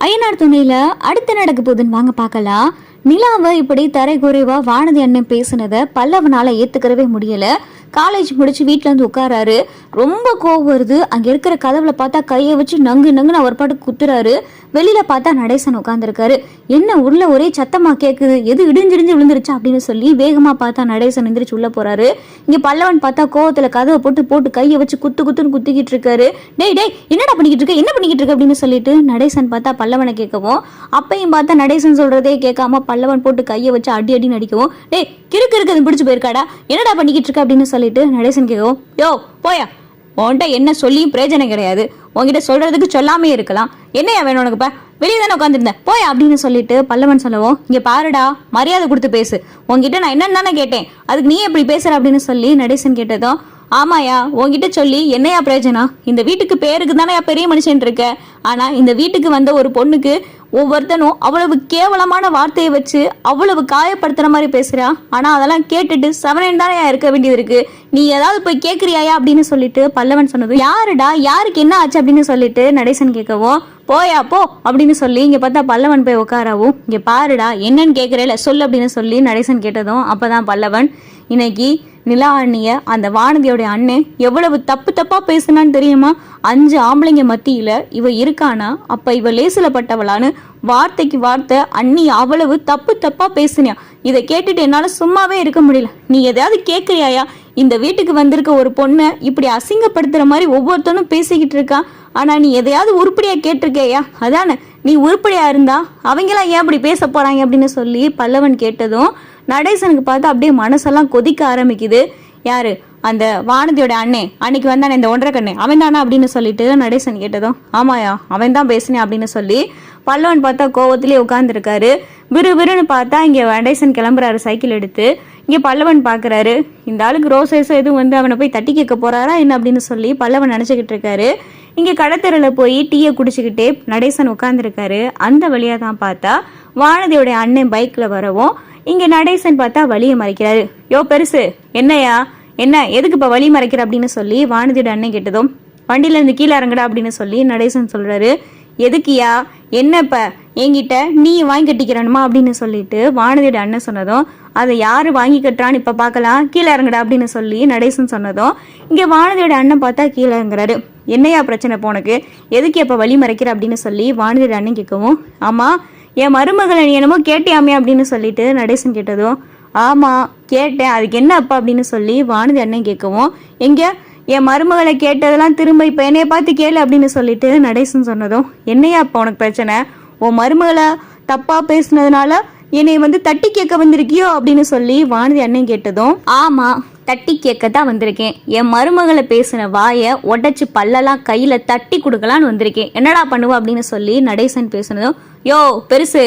ஐயனார் துணையில அடுத்து நடக்க போகுதுன்னு வாங்க பார்க்கலாம் நிலாவை இப்படி தரை குறைவா வானதி அண்ணன் பேசுனதை பல்லவனால ஏத்துக்கிறவே முடியல. காலேஜ் முடிச்சு வீட்ல இருந்து உட்காராரு. ரொம்ப கோவம் வருது. அங்க இருக்கிற கதவுல பார்த்தா கையை வச்சு நங்கு நங்குன்னு அவர் பாட்டு குத்துறாரு. வெளியில பார்த்தா நடேசன் உட்காந்துருக்காரு என்ன உள்ள ஒரே சத்தமா கேக்குது? எது இடிஞ்சிடிஞ்சு விழுந்துருச்சு அப்படின்னு சொல்லி வேகமா பார்த்தா நடேசன் எந்திரிச்சு உள்ள போறாரு. இங்க பல்லவன் பார்த்தா கோவத்துல கதவை போட்டு போட்டு கையை வச்சு குத்து குத்துன்னு குத்திக்கிட்டு இருக்காரு. டேய் டேய் என்னடா பண்ணிக்கிட்டு இருக்க? என்ன பண்ணிக்கிட்டு இருக்க அப்படின்னு சொல்லிட்டு நடேசன் பார்த்தா பல்லவனை கேட்கவும் அப்பையும் பார்த்தா நடேசன் சொல்றதே கேட்காம பல்லவன் போட்டு கையை வச்சு அடி அடி நடிக்கவும் டேய் கிறுக்கு இருக்கு பிடிச்சு போயிருக்காடா? என்னடா பண்ணிக்கிட்டு இருக்க? அப்படின்னு சொல்லிட்டு நடேசன் கேட்கவும் யோ போயா. உன்கிட்ட என்ன சொல்லியும் பிரயோஜனம் கிடையாது. உன்கிட்ட சொல்கிறதுக்கு சொல்லாமே இருக்கலாம். என்னையா வேணும் உனக்கு இப்போ? வெளியே தானே உட்காந்துருந்தேன் போய் அப்படின்னு சொல்லிட்டு பல்லவன் சொல்லவும் இங்கே பாருடா மரியாதை கொடுத்து பேசு. உன்கிட்ட நான் என்னன்னு தானே கேட்டேன். அதுக்கு நீ எப்படி பேசுற? அப்படின்னு சொல்லி நடேசன் கேட்டதும் ஆமாயா உன்கிட்ட சொல்லி என்னையா பிரயோஜனம்? இந்த வீட்டுக்கு பேருக்கு தானே பெரிய மனுஷன் இருக்க? ஆனா இந்த வீட்டுக்கு வந்த ஒரு பொண்ணுக்கு ஒவ்வொருத்தனும் அவ்வளவு கேவலமான வார்த்தையை வச்சு அவ்வளவு காயப்படுத்துகிற மாதிரி பேசுகிறா ஆனால் அதெல்லாம் கேட்டுட்டு செவனேன் தானே இருக்க வேண்டியது இருக்கு. நீ ஏதாவது போய் கேட்குறியாயா அப்படின்னு சொல்லிட்டு பல்லவன் சொன்னது யாருடா? யாருக்கு என்ன ஆச்சு? அப்படின்னு சொல்லிட்டு நடேசன் கேட்கவும் போயா போ அப்படின்னு சொல்லி இங்கே பார்த்தா பல்லவன் போய் உட்காராவும் இங்கே பாருடா என்னன்னு கேட்குறேல சொல்லு அப்படின்னு சொல்லி நடேசன் கேட்டதும் அப்போதான் பல்லவன் இன்னைக்கு நிலா அண்ணிய அந்த வானதியோடைய அண்ணன் எவ்வளவு தப்பு தப்பா பேசுனான்னு தெரியுமா? அஞ்சு ஆம்பளைங்க மத்தியில இவ இருக்கானா? அப்ப இவ லேசிலப்பட்டவளான்னு வார்த்தைக்கு வார்த்தை அண்ணி அவ்வளவு தப்பு தப்பா பேசுனியா? இதை கேட்டுட்டு என்னால சும்மாவே இருக்க முடியல. நீ எதையாவது கேட்கறியாயா? இந்த வீட்டுக்கு வந்திருக்க ஒரு பொண்ணை இப்படி அசிங்கப்படுத்துற மாதிரி ஒவ்வொருத்தனும் பேசிக்கிட்டு இருக்கா? ஆனா நீ எதையாவது உருப்படியா கேட்டிருக்கேயா? அதானே நீ உருப்படியா இருந்தா அவங்களாம் ஏன் அப்படி பேச போறாங்க அப்படின்னு சொல்லி பல்லவன் கேட்டதும் நடேசனுக்கு பார்த்து அப்படியே மனசெல்லாம் கொதிக்க ஆரம்பிக்குது. யாரு? அந்த வானதியோட அண்ணே. அன்னைக்கு வந்தானே இந்த ஒன்றரை கண்ணே. அவன் தானா அப்படின்னு சொல்லிட்டு நடேசன் கேட்டதும் ஆமாயா அவன் தான் பேசினேன் அப்படின்னு சொல்லி பல்லவன் பார்த்தா கோவத்திலே உட்காந்துருக்காரு விறு விறுன்னு பார்த்தா இங்கே நடேசன் கிளம்புறாரு சைக்கிள் எடுத்து. இங்கே பல்லவன் பார்க்குறாரு. இந்த ஆளுக்கு ரோசேஸோ எதுவும் வந்து அவனை போய் தட்டி கேட்க போறாரா என்ன அப்படின்னு சொல்லி பல்லவன் நினச்சிக்கிட்டு இருக்காரு. இங்கே கடத்தரில் போய் டீயை குடிச்சுக்கிட்டே நடேசன் உட்காந்துருக்காரு அந்த வழியாக தான் பார்த்தா வானதியோட அண்ணன் பைக்கில் வரவும் இங்கே நடேசன் பார்த்தா வழியை மறைக்கிறாரு. யோ பெருசு என்னையா? என்ன எதுக்கு இப்போ வழி மறைக்கிற அப்படின்னு சொல்லி வானதியோட அண்ணன் கேட்டதும் வண்டியில இருந்து கீழே இறங்குடா அப்படின்னு சொல்லி நடேசன் சொல்றாரு. எதுக்கியா என்ன இப்ப? என்கிட்ட நீ வாங்கி கட்டிக்கிறணுமா அப்படின்னு சொல்லிட்டு வானதியோட அண்ணன் சொன்னதும் அதை யாரு வாங்கி கட்டுறான்னு இப்ப பார்க்கலாம் கீழே இறங்குடா அப்படின்னு சொல்லி நடேசன் சொன்னதும் இங்க வானதியோட அண்ணன் பார்த்தா கீழே இறங்குறாரு. என்னையா பிரச்சனை போனக்கு எதுக்கு இப்ப வழி மறைக்கிற அப்படின்னு சொல்லி வானதியோட அண்ணன் கேட்கவும் ஆமா என் மருமகளை நீ என்னமோ கேட்டியாமே அப்படின்னு சொல்லிட்டு நடேசன் கேட்டதும் ஆமாம் கேட்டேன். அதுக்கு என்ன அப்பா? அப்படின்னு சொல்லி வானதி அண்ணன் கேட்கவும் எங்கே? என் மருமகளை கேட்டதெல்லாம் திரும்ப இப்போ என்னைய பார்த்து கேளு அப்படின்னு சொல்லிட்டு நடேசன் சொன்னதும் என்னையா அப்போ உனக்கு பிரச்சனை? உன் மருமகளை தப்பாக பேசுனதுனால என்னை வந்து தட்டி கேட்க வந்திருக்கியோ? அப்படின்னு சொல்லி வானதி அண்ணன் கேட்டதும் ஆமாம் தட்டி கேட்க தான் வந்திருக்கேன். என் மருமகளை பேசின வாயை உடச்சி பல்லெல்லாம் கையில் தட்டி கொடுக்கலான்னு வந்திருக்கேன். என்னடா பண்ணுவோம் அப்படின்னு சொல்லி நடேசன் பேசுனதும் யோ பெருசு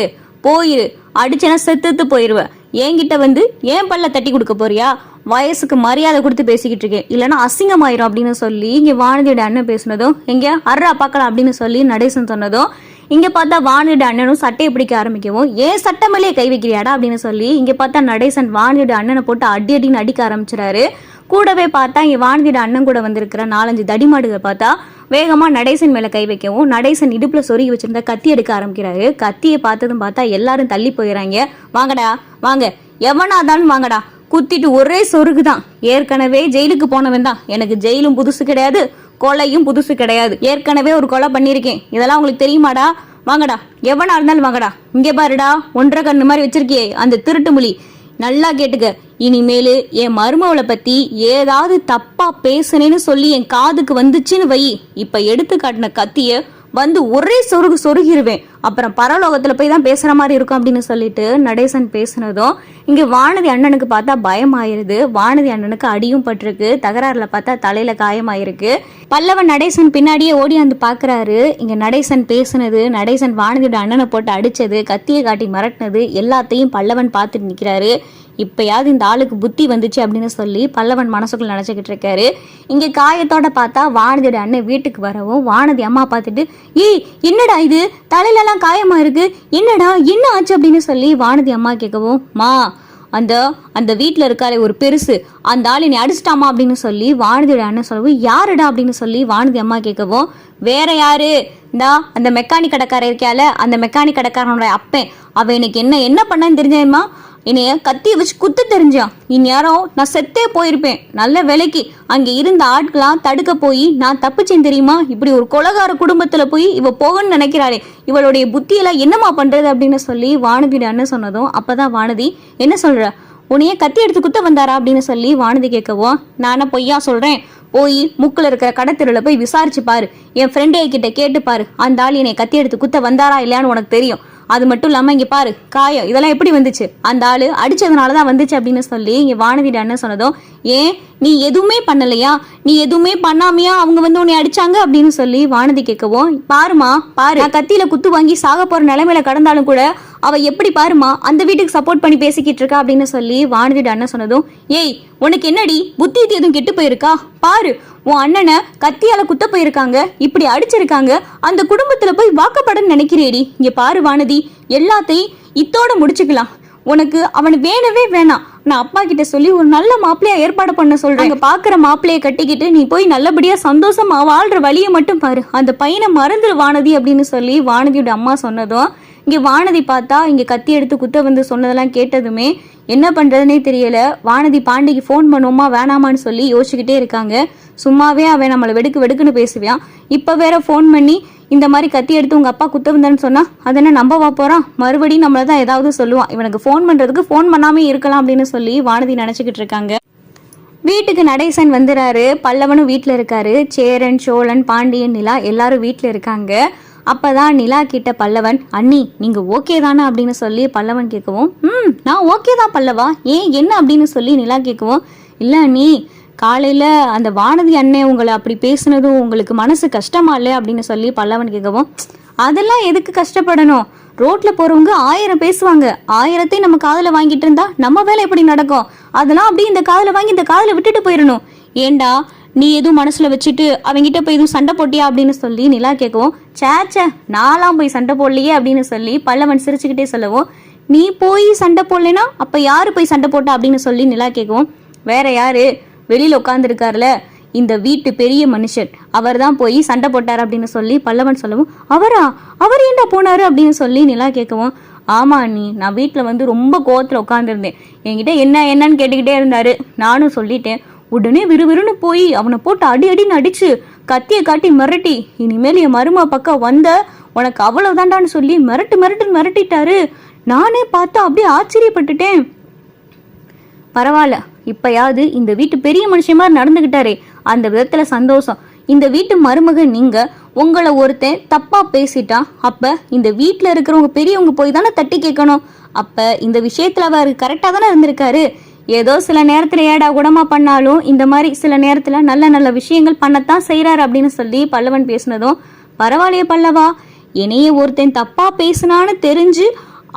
போயிரு. அடிச்சேன்னா செத்துத்து போயிடுவேன் என்கிட்ட வந்து ஏன் பல்ல தட்டி கொடுக்க போறியா? வயசுக்கு மரியாதை கொடுத்து பேசிக்கிட்டு இருக்கேன். இல்லைன்னா அசிங்கமாயிரும் அப்படின்னு சொல்லி இங்கே வானதியோட அண்ணன் பேசுனதும் எங்கே அர்றா பார்க்கலாம் அப்படின்னு சொல்லி நடேசன் சொன்னதும் இங்க பார்த்தா வாணியோட அண்ணனும் சட்டையை பிடிக்க ஆரம்பிக்கவும் ஏன் சட்டை மேலேயே கை வைக்கிறியாடா? அப்படின்னு சொல்லி இங்க பார்த்தா நடேசன் வாணியோட அண்ணனை போட்டு அடி அடின்னு அடிக்க ஆரம்பிச்சிடாரு கூடவே பார்த்தா இங்க வானதியோட அண்ணன் கூட வந்திருக்கிற நாலஞ்சு தடிமாடுகளை பார்த்தா வேகமாக நடேசன் மேலே கை வைக்கவும் நடேசன் இடுப்பில் சொருகி வச்சிருந்த கத்தி எடுக்க ஆரம்பிக்கிறாரு. கத்தியை பார்த்ததும் பார்த்தா எல்லாரும் தள்ளி போயிடறாங்க வாங்கடா வாங்க. எவனாதான் வாங்கடா. குத்திட்டு ஒரே சொருகு தான் ஏற்கனவே ஜெயிலுக்கு போனவன் தான் எனக்கு ஜெயிலும் புதுசு கிடையாது. கொலையும் புதுசு கிடையாது. ஏற்கனவே ஒரு கொலை பண்ணியிருக்கேன். இதெல்லாம் உங்களுக்கு தெரியுமாடா? வாங்கடா. எவனா இருந்தாலும் வாங்கடா. இங்கே பாருடா. ஒன்றரை கண்ணு மாதிரி வச்சிருக்கியே. அந்த திருட்டு மொழி நல்லா கேட்டுக்க. இனிமேலு என் மருமவளை பத்தி ஏதாவது தப்பா பேசுனேன்னு சொல்லி என் காதுக்கு வந்துச்சுன்னு வை. இப்ப எடுத்து காட்டின கத்திய வந்து ஒரே சொருகு சொருகிருவேன். அப்புறம் பரலோகத்தில் போய் தான் பேசுகிற மாதிரி இருக்கும் அப்படின்னு சொல்லிட்டு நடேசன் பேசுனதும் இங்கே வானதி அண்ணனுக்கு பார்த்தா பயமாயிருது. வானதி அண்ணனுக்கு அடியும் பட்டிருக்கு. தகராறுல பார்த்தா தலையில காயமாயிருக்கு. பல்லவன் நடேசன் பின்னாடியே ஓடி வந்து பார்க்குறாரு இங்கே நடேசன் பேசுனது நடேசன் வானதியோட அண்ணனை போட்டு அடிச்சது கத்தியை காட்டி மிரட்டினது எல்லாத்தையும் பல்லவன் பார்த்துட்டு நிற்கிறாரு இப்பயாவது இந்த ஆளுக்கு புத்தி வந்துச்சு அப்படின்னு சொல்லி பல்லவன் மனசுக்குள்ள நினச்சிக்கிட்டு இருக்காரு. இங்கே காயத்தோட பார்த்தா வானதியோட அண்ணன் வீட்டுக்கு வரவும் வானதி அம்மா பார்த்துட்டு ஏய் என்னடா இது? தலையிலலாம் காயமாக காயமா இருக்கு? என்னடா என்ன ஆச்சு? அப்படின்னு சொல்லி வானதி அம்மா கேட்கவும் மா அந்த அந்த வீட்டில் இருக்காரே ஒரு பெருசு. அந்த ஆள் நீ அடிச்சிட்டாமா? அப்படின்னு சொல்லி வானதியோட அண்ணன் சொல்லவும் யாருடா? அப்படின்னு சொல்லி வானதி அம்மா கேட்கவும் வேற யாரு? இந்தா அந்த மெக்கானிக் கடைக்காரர் இருக்கால அந்த மெக்கானிக் கடைக்காரனோட அப்பன். அவன் எனக்கு என்ன என்ன பண்ணான்னு தெரிஞ்சேம்மா என்னைய கத்தியை வச்சு குத்து தெரிஞ்சான் இந்நேரம் நான் செத்தே போயிருப்பேன். நல்ல வேலைக்கு அங்கே இருந்த ஆட்களாம் தடுக்க போய் நான் தப்பிச்சேன் தெரியுமா? இப்படி ஒரு கொலகார குடும்பத்துல போய் இவ போகணும்னு நினைக்கிறாளே. இவளுடைய புத்தியெல்லாம் என்னம்மா பண்றது அப்படின்னு சொல்லி வானதியோட அண்ணன் சொன்னதும் அப்பதான் வானதி என்ன சொல்ற? உன்னைய கத்தி எடுத்து குத்த வந்தாரா? அப்படின்னு சொல்லி வானதி கேட்கவும் நானே பொய்யா சொல்றேன்? போய் முக்கில் இருக்கிற கடத்தெருவில் போய் விசாரிச்சு பாரு. என் ஃப்ரெண்டே கிட்ட கேட்டு பாரு. அந்த ஆள் என்னை கத்தி எடுத்து குத்த வந்தாரா இல்லையான்னு உனக்கு தெரியும். அது மட்டும் இல்லாமல் இங்கே பாரு காயம். இதெல்லாம் எப்படி வந்துச்சு? அந்த ஆள் அடித்ததுனால தான் வந்துச்சு அப்படின்னு சொல்லி இங்கே வானதியோட அண்ணன் சொன்னதும் ஏன்? நீ எதுவுமே பண்ணலையா? நீ எதுவுமே பண்ணாமையா அவங்க வந்து உன்னை அடிச்சாங்க? அப்படின்னு சொல்லி வானதி கேட்கவும் பாருமா பாரு. நான் கத்தியில குத்து வாங்கி சாக போற நிலைமையில கடந்தாலும் கூட அவள் எப்படி பாருமா அந்த வீட்டுக்கு சப்போர்ட் பண்ணி பேசிக்கிட்டு இருக்கா அப்படின்னு சொல்லி வானதியோட அண்ணன் சொன்னதும் ஏய் உனக்கு என்னடி? புத்தி எதுவும் கெட்டு போயிருக்கா? பாரு உன் அண்ணனை கத்தியால குத்த போயிருக்காங்க இப்படி அடிச்சிருக்காங்க அந்த குடும்பத்துல போய் வாக்கப்படன்னு நினைக்கிறேடி. இங்க பாரு வானதி எல்லாத்தையும் இத்தோட முடிச்சுக்கலாம். உனக்கு அவன் வேணவே வேணாம். நான் அப்பா கிட்ட சொல்லி ஒரு நல்ல மாப்பிள்ளையா ஏற்பாடு பண்ண சொல்றேன். அங்க பாக்குற மாப்பிள்ளைய கட்டிக்கிட்டு நீ போய் நல்லபடியா சந்தோஷமா வாழ்ற வழியை மட்டும் பாரு. அந்த பையனை மறந்துடு வானதி அப்படின்னு சொல்லி வானதியோட அம்மா சொன்னதும் இங்கே வானதி பார்த்தா இங்கே கத்தி எடுத்து குத்த வந்து சொன்னதெல்லாம் கேட்டதுமே என்ன பண்ணுறதுனே தெரியல. வானதி பாண்டிக்கு ஃபோன் பண்ணுவோமா வேணாமான்னு சொல்லி யோசிச்சுக்கிட்டே இருக்காங்க. சும்மாவே அவன் நம்மளை வெடுக்கு வெடுக்குன்னு பேசுவான் இப்போ வேற ஃபோன் பண்ணி இந்த மாதிரி கத்தி எடுத்து உங்கள் அப்பா குத்த வந்தான்னு அதை அதென்ன நம்பவா போகிறான் மறுபடியும் நம்மளை தான் ஏதாவது சொல்லுவான். இவனுக்கு ஃபோன் பண்ணுறதுக்கு ஃபோன் பண்ணாமே இருக்கலாம் அப்படின்னு சொல்லி வானதி நினச்சிக்கிட்டு இருக்காங்க. வீட்டுக்கு நடேசன் வந்துறாரு. பல்லவனும் வீட்டில் இருக்காரு. சேரன் சோழன் பாண்டியன் நிலா எல்லாரும் வீட்டில் இருக்காங்க. அப்பதான் நிலா கிட்ட பல்லவன் அண்ணி நீங்க ஓகே தானே? அப்படின்னு சொல்லி பல்லவன் கேட்கவும் ம் நான் ஓகே தான் பல்லவா? ஏன் என்ன அப்படின்னு சொல்லி நிலா கேட்கவும் இல்ல அண்ணி காலையில அந்த வானதி அண்ணன் உங்களை அப்படி பேசுனதும் உங்களுக்கு மனசு கஷ்டமா இல்லை அப்படின்னு சொல்லி பல்லவன் கேட்கவும் அதெல்லாம் எதுக்கு கஷ்டப்படணும்? ரோட்ல போறவங்க ஆயிரம் பேசுவாங்க. ஆயிரத்தையும் நம்ம காதில் வாங்கிட்டு இருந்தா நம்ம வேலை எப்படி நடக்கும்? அதெல்லாம் அப்படியே இந்த காதில் வாங்கி இந்த காதில் விட்டுட்டு போயிடணும் ஏண்டா நீ எதுவும் மனசில் வச்சுட்டு அவங்ககிட்ட போய் எதுவும் சண்டை போட்டியா அப்படின்னு சொல்லி நிலா கேட்கவும் சேச்சே நான்லாம் போய் சண்டை போடலையே அப்படின்னு சொல்லி பல்லவன் சிரிச்சுக்கிட்டே சொல்லவும் நீ போய் சண்டை போடலைன்னா அப்போ யார் போய் சண்டை போட்டா அப்படின்னு சொல்லி நிலா கேட்கவும் வேற யாரு? வெளியில் உட்காந்துருக்காருல இந்த வீட்டு பெரிய மனுஷன் அவர் தான் போய் சண்டை போட்டார் அப்படின்னு சொல்லி பல்லவன் சொல்லவும் அவரா? அவர் ஏண்டா போனாரு அப்படின்னு சொல்லி நிலா கேட்கவும் ஆமா நீ நான் வீட்டில் வந்து ரொம்ப கோவத்தில் உட்காந்துருந்தேன் என்கிட்ட என்ன என்னன்னு கேட்டுக்கிட்டே இருந்தாரு. நானும் சொல்லிட்டேன். உடனே விறுவிறுன்னு போய் அவனை போட்டு அடி அடின்னு அடிச்சு கத்தியை காட்டி மிரட்டி இனிமேல் என் மருமா பக்கம் வந்த உனக்கு அவ்வளவுதான்டான்னு சொல்லி மிரட்டு மிரட்டுன்னு மிரட்டிட்டாரு. நானே பார்த்து அப்படியே ஆச்சரியப்பட்டுட்டேன். பரவாயில்ல இப்பயாவது இந்த வீட்டு பெரிய மனுஷன் மாதிரி நடந்துகிட்டாரே அந்த விதத்துல சந்தோஷம். இந்த வீட்டு மருமகன் நீங்க உங்களை ஒருத்தன் தப்பா பேசிட்டான் அப்ப இந்த வீட்டில் இருக்கிறவங்க பெரியவங்க போய் தானே தட்டி கேட்கணும். அப்ப இந்த விஷயத்துல அவர் கரெக்டா தானே இருந்திருக்காரு. ஏதோ சில நேரத்தில் ஏடா குடமா பண்ணாலும் இந்த மாதிரி சில நேரத்தில் நல்ல நல்ல விஷயங்கள் பண்ணத்தான் செய்கிறார் அப்படின்னு சொல்லி பல்லவன் பேசினதும் பரவாயில்லையே பல்லவா என்னைய ஒருத்தன் தப்பா பேசினான்னு தெரிஞ்சு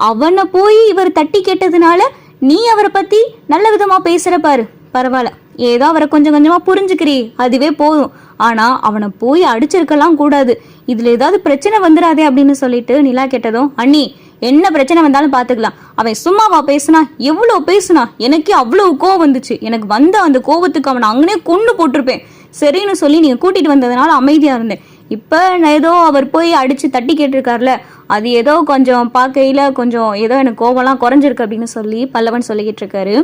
அவனை போய் இவர் தட்டி கேட்டதுனால நீ அவரை பத்தி நல்ல விதமா பேசுற பாரு. பரவாயில்ல ஏதோ அவரை கொஞ்சம் கொஞ்சமா புரிஞ்சுக்கிறீ அதுவே போதும். ஆனா அவனை போய் அடிச்சிருக்கலாம் கூடாது. இதுல ஏதாவது பிரச்சனை வந்துடாதே அப்படின்னு சொல்லிட்டு நிலா கேட்டதும் அண்ணி என்ன பிரச்சனை வந்தாலும் பார்த்துக்கலாம் அவன் சும்மாவா பேசுனா எவ்வளோ பேசுனா எனக்கே அவ்வளோ கோவம் வந்துச்சு. எனக்கு வந்த அந்த கோவத்துக்கு அவனை அங்கனே கொண்டு போட்டிருப்பேன். சரின்னு சொல்லி நீங்கள் கூட்டிகிட்டு வந்ததுனால அமைதியாக இருந்தேன். இப்போ நான் ஏதோ அவர் போய் அடித்து தட்டி கேட்டிருக்காருல அது ஏதோ கொஞ்சம் பார்க்கையில் கொஞ்சம் ஏதோ எனக்கு கோவம்லாம் குறைஞ்சிருக்கு அப்படின்னு சொல்லி பல்லவன் சொல்லிக்கிட்டு இருக்காரு.